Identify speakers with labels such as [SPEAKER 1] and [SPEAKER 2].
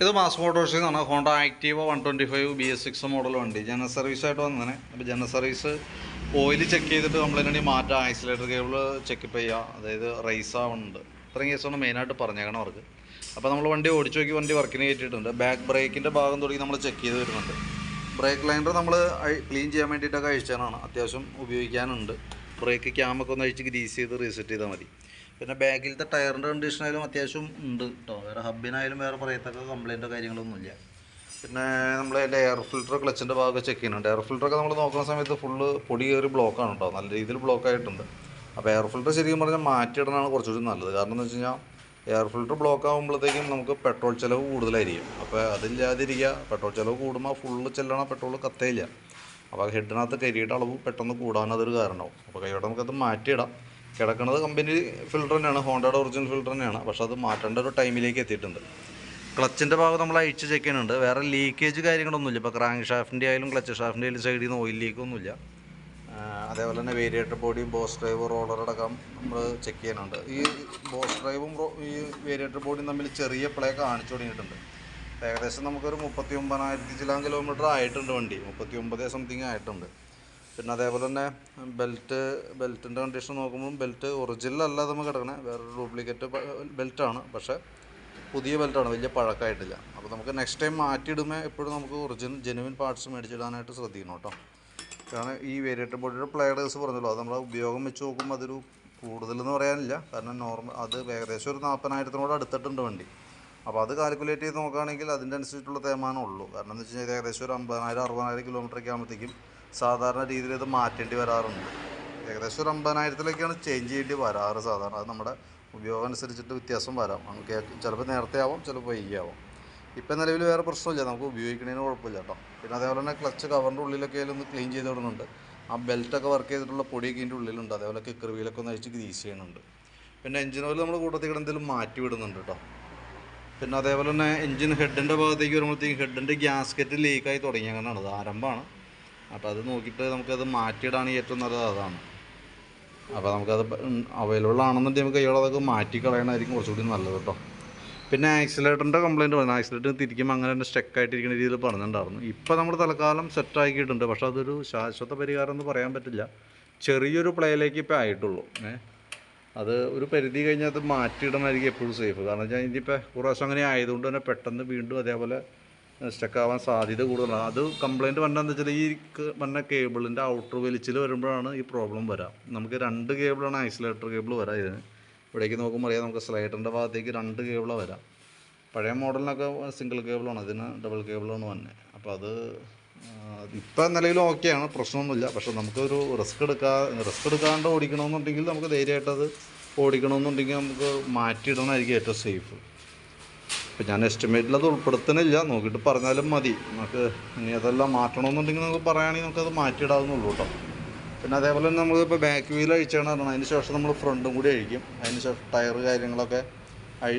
[SPEAKER 1] ഇത് മാസ് മോട്ടോഴ്സിൽ നിന്നാണ് Honda Activa one twenty five B S six model വണ്ടി. ജനറൽ സർവീസ് ആയിട്ട് വന്നതാണ് അപ്പോൾ ജനറൽ സർവീസ് ഓയിൽ ചെക്ക് ചെയ്തിട്ട് നമ്മൾ ഉണ്ടെങ്കിൽ മാറ്റാം? ഐസൊലേറ്റർ കേബിൾ ചെക്കപ്പ് ചെയ്യുക അതായത് റൈസ് ആവുന്നുണ്ട്. ഇത്രയും കേസാണ് മെയിനായിട്ട് പറഞ്ഞേക്കണം അവർക്ക് അപ്പോൾ നമ്മൾ വണ്ടി ഓടിച്ചു നോക്കി വണ്ടി വർക്കിന് കയറ്റിയിട്ടുണ്ട് ബാക്ക് ബ്രേക്കിന്റെ ഭാഗം തുടങ്ങി നമ്മൾ ചെക്ക് ചെയ്ത് വരുന്നുണ്ട്. ബ്രേക്ക് ലൈനർ നമ്മൾ ക്ലീൻ ചെയ്യാൻ വേണ്ടിയിട്ടൊക്കെ അഴിച്ചാണ് അത്യാവശ്യം ഉപയോഗിക്കാനുണ്ട്. ബ്രേക്ക് ക്യാമൊക്കെ ഒന്ന് അഴിച്ച് ഗ്രീസ് ചെയ്ത് റീസെറ്റ് ചെയ്താൽ മതി. പിന്നെ ബാക്കിലത്തെ ടയറിന്റെ കണ്ടീഷനായാലും അത്യാവശ്യം ഉണ്ട് കേട്ടോ വേറെ ഹബിനായാലും വേറെ പറയത്തക്ക കംപ്ലൈന്റോ കാര്യങ്ങളൊന്നുമില്ല. പിന്നെ നമ്മൾ അതിന്റെ എയർ ഫിൽറ്റർ ക്ലച്ചിന്റെ ഭാഗമൊക്കെ ചെക്ക് ചെയ്യുന്നുണ്ട്. എയർ ഫിൽറ്ററൊക്കെ നമ്മൾ നോക്കുന്ന സമയത്ത് ഫുള്ള് പൊടി കയറി ബ്ലോക്കാണ് കേട്ടോ നല്ല രീതിയിൽ ബ്ലോക്ക് ആയിട്ടുണ്ട്. അപ്പോൾ എയർ ഫിൽറ്റർ ശരിക്കും പറഞ്ഞാൽ മാറ്റിയിടണമാണ് കുറച്ചുകൂടി നല്ലത്. കാരണം എന്ന് വെച്ച് കഴിഞ്ഞാൽ എയർ ഫിൽറ്റർ ബ്ലോക്ക് ആകുമ്പോഴത്തേക്കും നമുക്ക് പെട്രോൾ ചിലവ് കൂടുതലായിരിക്കും. അപ്പോൾ അതില്ലാതിരിക്കുക. പെട്രോൾ ചിലവ് കൂടുമ്പോൾ ഫുള്ള് ചെല്ലണ പെട്രോൾ കത്തേയില്ല അപ്പോൾ ഹെഡിനകത്ത് കരിയുടെ അളവ് പെട്ടെന്ന് കൂടാൻ അതൊരു കാരണമാവും. അപ്പോൾ കൈയോടെ നമുക്കത് മാറ്റിയിടാം. കിടക്കുന്നത് കമ്പനി ഫിൽട്ടർ തന്നെയാണ് ഹോണ്ടയുടെ ഒറിജിനൽ ഫിൽട്ടർ തന്നെയാണ്. പക്ഷെ അത് മാറ്റേണ്ട ഒരു ടൈമിലേക്ക് എത്തിയിട്ടുണ്ട്. ക്ലച്ചിന്റെ ഭാഗം നമ്മൾ അഴിച്ച് ചെക്ക് ചെയ്യുന്നുണ്ട്. വേറെ ലീക്കേജ് കാര്യങ്ങളൊന്നുമില്ല. ഇപ്പോൾ ക്രാങ്ക് ഷാഫ്റ്റിന്റെ ആയാലും ക്ലച്ച് ഷാഫ്റ്റിന്റെ ആയാലും സൈഡിൽ നിന്ന് ഓയിൽ ലീക്കൊന്നുമില്ല അതേപോലെ തന്നെ വേരിയേറ്റർ ബോഡിയും ബോസ് ഡ്രൈവ് റോളർ അടക്കം നമ്മൾ ചെക്ക് ചെയ്യുന്നുണ്ട്. ഈ ബോസ് ഡ്രൈവും ഈ വേരിയേറ്റർ ബോഡിയും തമ്മിൽ ചെറിയ പ്ലേ കാണിച്ചു തുടങ്ങിയിട്ടുണ്ട്. ഏകദേശം നമുക്കൊരു മുപ്പത്തി ഒമ്പതിനായിരത്തി ചില കിലോമീറ്റർ ആയിട്ടുണ്ട് വണ്ടി. മുപ്പത്തി ഒമ്പത് സംതിങ് ആയിട്ടുണ്ട്. പിന്നെ അതേപോലെ തന്നെ ബെൽറ്റ് ബെൽറ്റിന്റെ കണ്ടീഷൻ നോക്കുമ്പോൾ ബെൽറ്റ് ഒറിജിനൽ അല്ല നമ്മൾ കിടക്കണേ. വേറൊരു ഡ്യൂപ്ലിക്കേറ്റ് ബെൽറ്റാണ് പക്ഷേ പുതിയ ബെൽറ്റാണ് വലിയ പഴക്കമായിട്ടില്ല അപ്പോൾ നമുക്ക് നെക്സ്റ്റ് ടൈം മാറ്റിയിടുമ്പോൾ എപ്പോഴും നമുക്ക് ഒറിജിനൽ ജെനുവിൻ പാർട്സ് മേടിച്ചിടാനായിട്ട് ശ്രദ്ധിക്കണം കേട്ടോ. കാരണം ഈ വേരിയേറ്റർ ബോഡിയുടെ പ്ലേഡേഴ്സ് പറഞ്ഞല്ലോ അത് നമ്മളെ ഉപയോഗം വെച്ച് നോക്കുമ്പോൾ അതൊരു കൂടുതലെന്ന് പറയാനില്ല. കാരണം നോർമൽ അത് ഏകദേശം ഒരു നാൽപ്പതിനായിരത്തിനോട് അടുത്തിട്ടുണ്ട് വണ്ടി. അപ്പോൾ അത് കാൽക്കുലേറ്റ് ചെയ്ത് നോക്കുകയാണെങ്കിൽ അതിന്റെ അനുസരിച്ചുള്ള തേമാനം ഉള്ളൂ. കാരണം എന്ന് വെച്ച് കഴിഞ്ഞാൽ ഏകദേശം ഒരു അമ്പതിനായിരം അറുപതിനായിരം കിലോമീറ്ററൊക്കെ ആകുമ്പോഴത്തേക്കും സാധാരണ രീതിയിൽ ഇത് മാറ്റേണ്ടി വരാറുണ്ട്. ഏകദേശം ഒരു അമ്പതിനായിരത്തിലേക്കാണ് ചേഞ്ച് ചെയ്യേണ്ടി വരാറ് സാധാരണ. അത് നമ്മുടെ ഉപയോഗം അനുസരിച്ചിട്ട് വ്യത്യാസം വരാം. നമുക്ക് ചിലപ്പോൾ നേരത്തെ ആവാം ചിലപ്പോൾ വൈകിയാവും. ഇപ്പം നിലവിൽ വേറെ പ്രശ്നമില്ല. നമുക്ക് ഉപയോഗിക്കുന്നതിന് കുഴപ്പമില്ല കേട്ടോ. പിന്നെ അതേപോലെ തന്നെ ക്ലച്ച് കവറിന്റെ ഉള്ളിലൊക്കെ ഒന്ന് ക്ലീൻ ചെയ്ത് വിടുന്നുണ്ട്. ആ ബെൽറ്റൊക്കെ വർക്ക് ചെയ്തിട്ടുള്ള പൊടിയൊക്കെ ഇതിന്റെ ഉള്ളിലുണ്ട്. അതേപോലെ കിക്കർ വീലൊക്കെ ഒന്ന് അഴിച്ച് ഗ്രീസ് ചെയ്യുന്നുണ്ട്. പിന്നെ എഞ്ചിൻ ഓയിൽ നമ്മൾ കൂട്ടത്തിൽ കൂടെ എന്തെങ്കിലും മാറ്റി വിടുന്നുണ്ട് കേട്ടോ. പിന്നെ അതേപോലെ തന്നെ എഞ്ചിൻ ഹെഡിന്റെ ഭാഗത്തേക്ക് വരുമ്പോഴത്തേക്കും ഹെഡിന്റെ ഗ്യാസ്കറ്റ് ലീക്കായി തുടങ്ങി. അങ്ങനെയാണ്. അത് ആരംഭമാണ്. അപ്പോൾ അത് നോക്കിയിട്ട് നമുക്കത് മാറ്റിയിടാണ് ഏറ്റവും നല്ലത് അതാണ്. അപ്പോൾ നമുക്കത് അവൈലബിൾ ആണെന്നുണ്ടെങ്കിൽ നമുക്ക് കൈയോടെ അതൊക്കെ മാറ്റി കളയണമായിരിക്കും കുറച്ചുകൂടി നല്ലത് കേട്ടോ. പിന്നെ ആക്സിലേറ്ററിന്റെ കംപ്ലയിന്റ് പറഞ്ഞു ആക്സിലേറ്റർ തിരിക്കുമ്പോൾ അങ്ങനെ തന്നെ സ്റ്റക്ക് ആയിട്ടിരിക്കുന്ന രീതിയിൽ പറഞ്ഞിട്ടുണ്ടായിരുന്നു. ഇപ്പോൾ നമ്മൾ തൽക്കാലം സെറ്റ് ആക്കിയിട്ടുണ്ട്. പക്ഷേ അതൊരു ശാശ്വത പരിഹാരം എന്ന് പറയാൻ പറ്റില്ല. ചെറിയൊരു പ്ലേയിലേക്ക് ഇപ്പോൾ ആയിട്ടുള്ളൂ. ഏ? അത് ഒരു പരിധി കഴിഞ്ഞാൽ അത് മാറ്റിയിടണമായിരിക്കും എപ്പോഴും സേഫ് കാരണം വെച്ചാൽ ഇനിയിപ്പോൾ പ്രാവശ്യം അങ്ങനെ ആയതുകൊണ്ട് തന്നെ പെട്ടെന്ന് വീണ്ടും അതേപോലെ സ്റ്റക്ക് ആവാൻ സാധ്യത കൂടുതലാണ്. അത് കംപ്ലയിന്റ് വന്നതെന്ന് വെച്ചാൽ ഈ വന്ന കേബിളിന്റെ ഔട്ടർ വലിച്ചിൽ വരുമ്പോഴാണ് ഈ പ്രോബ്ലം വരാം. നമുക്ക് രണ്ട് കേബിളാണ് ഐസൊലേറ്റർ കേബിൾ വരാം ഇതിന് ഇവിടേക്ക് നോക്കുമ്പോൾ അറിയാം നമുക്ക് സ്ലൈഡറിന്റെ ഭാഗത്തേക്ക് രണ്ട് കേബിളാണ് വരാം. പഴയ മോഡലിനൊക്കെ സിംഗിൾ കേബിളാണ് ഇതിന് ഡബിൾ കേബിളാണ് വന്നത് അപ്പോൾ അത് ഇപ്പം നിലവിൽ ഓക്കെയാണ് പ്രശ്നമൊന്നുമില്ല. പക്ഷെ നമുക്കൊരു റിസ്ക് എടുക്കാ റിസ്ക് എടുക്കാണ്ട് ഓടിക്കണമെന്നുണ്ടെങ്കിൽ നമുക്ക് ധൈര്യമായിട്ടത് ഓടിക്കണമെന്നുണ്ടെങ്കിൽ നമുക്ക് മാറ്റിയിടണമായിരിക്കും ഏറ്റവും സേഫ് ഇപ്പം ഞാൻ എസ്റ്റിമേറ്റിൽ അത് ഉൾപ്പെടുത്തുന്നില്ല. നോക്കിയിട്ട് പറഞ്ഞാലും മതി. നമുക്ക് ഇനി അതെല്ലാം മാറ്റണമെന്നുണ്ടെങ്കിൽ നമുക്ക് പറയുകയാണെങ്കിൽ നമുക്കത് മാറ്റിയിടാവുന്നുള്ളൂ കേട്ടോ. പിന്നെ അതേപോലെ തന്നെ നമ്മളിപ്പോൾ ബാക്ക് വീൽ അഴിച്ചാണ് പറഞ്ഞത്. അതിന് ശേഷം നമ്മൾ ഫ്രണ്ടും കൂടി അഴിക്കും. അതിന് ശേഷം ടയർ കാര്യങ്ങളൊക്കെ അഴി